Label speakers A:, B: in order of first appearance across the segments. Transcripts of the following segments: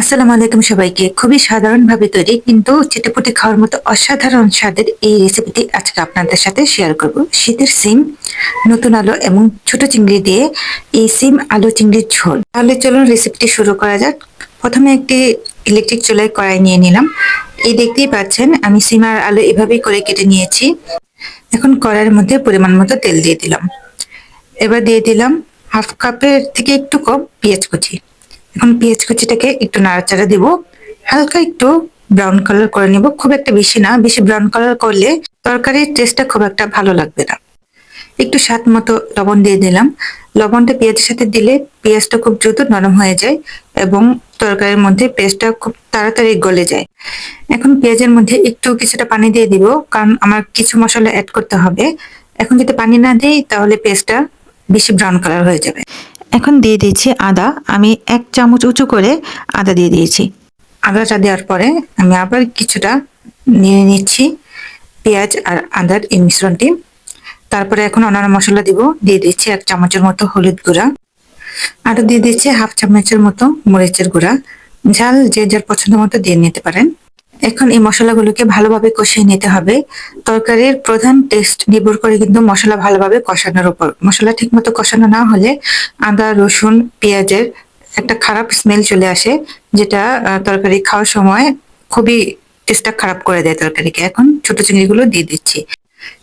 A: আসসালামু আলাইকুম সবাইকে। খুবই সাধারণভাবে তৈরি, কিন্তু চেটেপুটে খাওয়ার মতো অসাধারণ স্বাদের এই রেসিপিটি আজকে আপনাদের সাথে শেয়ার করব। শীতের সিম, নতুন আলো এবং ছোট চিংড়ি দিয়ে এই সিম আলু চিংড়ির ঝোল। তাহলে চলুন রেসিপিটি শুরু করা যাক। প্রথমে একটি ইলেকট্রিক চুলায় কড়াই নিয়ে নিলাম। এই দেখতেই পাচ্ছেন, আমি সিম আর আলু এভাবেই করে কেটে নিয়েছি। এখন কড়াইয়ের মধ্যে পরিমাণ মতো তেল দিয়ে দিলাম। এবার দিয়ে দিলাম হাফ কাপের থেকে একটু কম পেঁয়াজ কুচি। এখন পেঁয়াজ কুচিটাকে একটু নাড়াচাড়া দিব। হালকা একটু ব্রাউন কালার করে নিব। খুব একটা বেশি না, বেশি ব্রাউন কালার করলে তরকারির টেস্টটা খুব একটা ভালো লাগবে না। একটু স্বাদ মতো লবণ দিয়ে দিলাম। লবণটা পেঁয়াজের সাথে দিলে পেঁয়াজটা খুব দ্রুত নরম হয়ে যায় এবং তরকারির মধ্যে পেঁয়াজটা খুব তাড়াতাড়ি গলে যায়। এখন পেঁয়াজের মধ্যে একটু কিছুটা পানি দিয়ে দিব, কারণ আমার কিছু মশলা অ্যাড করতে হবে। এখন যদি পানি না দিই, তাহলে পেঁয়াজটা বেশি ব্রাউন কালার হয়ে যাবে। এখন দিয়ে দিচ্ছি আদা। আমি এক চামচ উঁচু করে আদা দিয়ে দিয়েছি। আদাটা দেওয়ার পরে আমি আবার কিছুটা নিয়ে নিচ্ছি পেঁয়াজ আর আদার এই মিশ্রণটি। তারপরে এখন অন্যান্য মশলা দিব। দিয়ে দিচ্ছি এক চামচের মতো হলুদ গুঁড়া। আরও দিয়ে দিচ্ছি হাফ চামচের মতো মরিচের গুঁড়া। ঝাল যে যার পছন্দ মতো দিয়ে নিতে পারেন। এখন এই মশলাগুলোকে ভালোভাবে কষিয়ে নিতে হবে। তরকারির প্রধান টেস্ট নির্ভর করে কিন্তু মশলা ভালোভাবে কষানোর উপর। মশলা ঠিকমতো কষানো না হলে আদা, রসুন, পেঁয়াজের একটা খারাপ স্মেল চলে আসে, যেটা তরকারি খাওয়ার সময় খুবই টেস্টটা খারাপ করে দেয় তরকারিকে। এখন ছোট চিংড়িগুলো দিয়ে দিচ্ছি।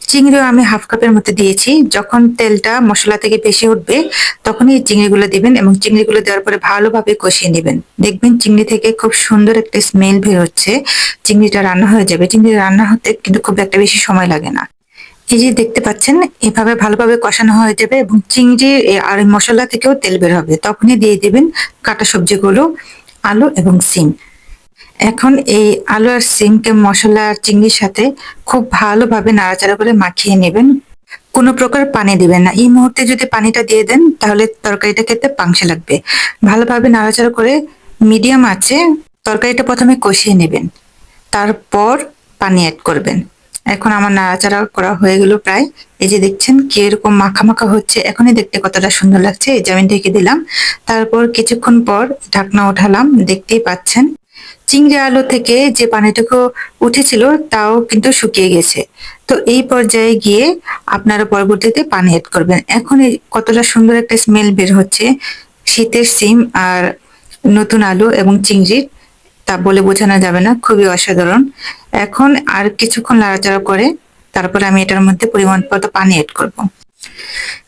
A: চিংড়িও আমি হাফ কাপের মতো দিয়েছি। যখন তেলটা মশলা থেকে বেশি উঠবে, তখনই এই চিংড়িগুলো দিবেন এবং চিংড়িগুলো দেওয়ার পরে ভালোভাবে কষিয়ে নেবেন। দেখবেন চিংড়ি থেকে খুব সুন্দর একটা স্মেল বের হচ্ছে। চিংড়িটা রান্না হয়ে যাবে। চিংড়ি রান্না হতে কিন্তু খুব একটা বেশি সময় লাগে না। এই যে দেখতে পাচ্ছেন, এভাবে ভালোভাবে কষানো হয়ে যাবে এবং চিংড়ি আর মশলা থেকেও তেল বের হবে। তখনই দিয়ে দিবেন কাটা সবজিগুলো, আলু এবং সিম। এখন এই আলু আর সিমকে মশলা আর চিংড়ির সাথে খুব ভালোভাবে নাড়াচাড়া করে মাখিয়ে নেবেন। কোনো প্রকার পানি দিবেন না। এই মুহূর্তে যদি পানিটা দিয়ে দেন, তাহলে তরকারিটা খেতে পাংশে লাগবে। ভালোভাবে নাড়াচাড়া করে মিডিয়াম আছে তরকারিটা প্রথমে কষিয়ে নেবেন। তারপর পানি অ্যাড করবেন। এখন আমার নাড়াচাড়া করা হয়ে গেল প্রায়। এই যে দেখছেন কি এরকম মাখা মাখা হচ্ছে। এখনই দেখতে কতটা সুন্দর লাগছে। এই যে আমি ঢেকে দিলাম। তারপর কিছুক্ষণ পর ঢাকনা উঠালাম দেখতেই পাচ্ছেন চিংড়ি আলু থেকে যে পানিটুকু উঠেছিল, তাও কিন্তু শুকিয়ে গেছে। তো এই পর্যায়ে গিয়ে আপনারা পরবর্তীতে পানি অ্যাড করবেন। এখন কতটা সুন্দর একটা স্মেল বের হচ্ছে, শীতের সিম আর নতুন আলু এবং চিংড়ির, তা বলে বোঝানো যাবে না, খুবই অসাধারণ। এখন আর কিছুক্ষণ নাড়াচাড়া করে তারপরে আমি এটার মধ্যে পরিমাণ মতো পানি অ্যাড করব।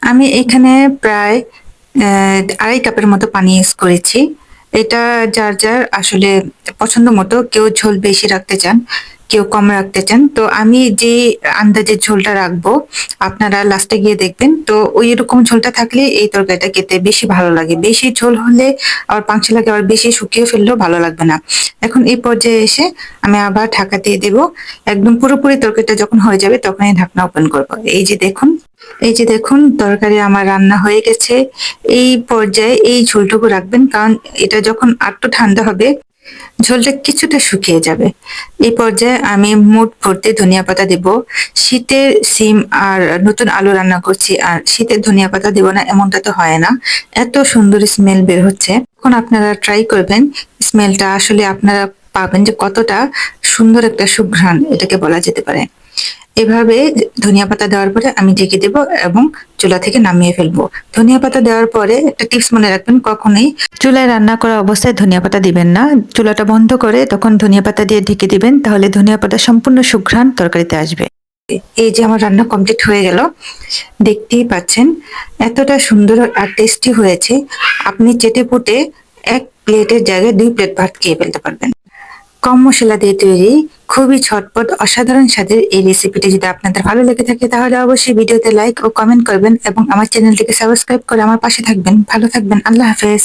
A: আমি এখানে প্রায় আড়াই কাপের মতো পানি ইউজ করেছি। এটা যার যার আসলে পছন্দ মতো কেউ ঝোল বেশি রাখতে চান কেউ কম রাখতে চান, তো আমি যে আন্দাজে ঝোলটা রাখব, আপনারা লাস্টে গিয়ে দেখবেন, তো ওই রকম ঝোলটা থাকলে এই তরকারিটা খেতে বেশি ভালো লাগে। বেশি ঝোল হলে আবার পাংশি লাগে, আবার বেশি শুকিয়ে ফেললেও ভালো লাগবে না। এখন এই পর্যায়ে এসে আমি আবার ঢাকা দিয়ে দেবো। একদম পুরোপুরি তরকারিটা যখন হয়ে যাবে তখনই ঢাকনা ওপেন করব। এই যে দেখুন, এই যে দেখুন, তরকারি আমার রান্না হয়ে গেছে। এই পর্যায়ে এই ঝোলটুকু রাখবেন, কারণ এটা যখন আটটু ঠান্ডা হবে ঝোলটা কিছুটা শুকিয়ে যাবে। এই পর্যায়ে আমি মুঠ ভর্তি ধনিয়া পাতা দেব। শীতের সিম আর নতুন আলু রান্না করছি আর শীতের ধনিয়া পাতা দেব না, এমনটা তো হয় না। এত সুন্দর স্মেল বের হচ্ছে। এখন আপনারা ট্রাই করবেন। স্মেলটা আসলে আপনারা পাবেন যে কতটা সুন্দর একটা সুঘ্রাণ এটাকে বলা যেতে পারে। এভাবে ধনিয়া পাতা দেওয়ার পরে আমি ঢেকে দেব এবং চুলা থেকে নামিয়ে ফেলব। ধনিয়া পাতা দেওয়ার পরে একটা টিপস মনে রাখবেন, কখনোই চুলায় রান্না করা অবস্থায় ধনিয়া পাতা দিবেন না। চুলাটা বন্ধ করে তখন ধনিয়া পাতা দিয়ে ঢেকে দিবেন, তাহলে ধনিয়া পাতা সম্পূর্ণ সুঘ্রাণ তরকারিতে আসবে। এই যে আমার রান্না কমপ্লিট হয়ে গেল, দেখতেই পাচ্ছেন এতটা সুন্দর আর টেস্টি হয়েছে। আপনি চেটে পুটে এক প্লেটের জায়গায় দুই প্লেট ভাত খেয়ে ফেলতে পারবেন। কম মশলা দিয়ে তৈরি, খুবই ছটপট, অসাধারণ স্বাদের এই রেসিপিটি যদি আপনাদের ভালো লেগে থাকে, তাহলে অবশ্যই ভিডিওতে লাইক ও কমেন্ট করবেন এবং আমার চ্যানেলটিকে সাবস্ক্রাইব করে আমার পাশে থাকবেন। ভালো থাকবেন। আল্লাহ হাফেজ।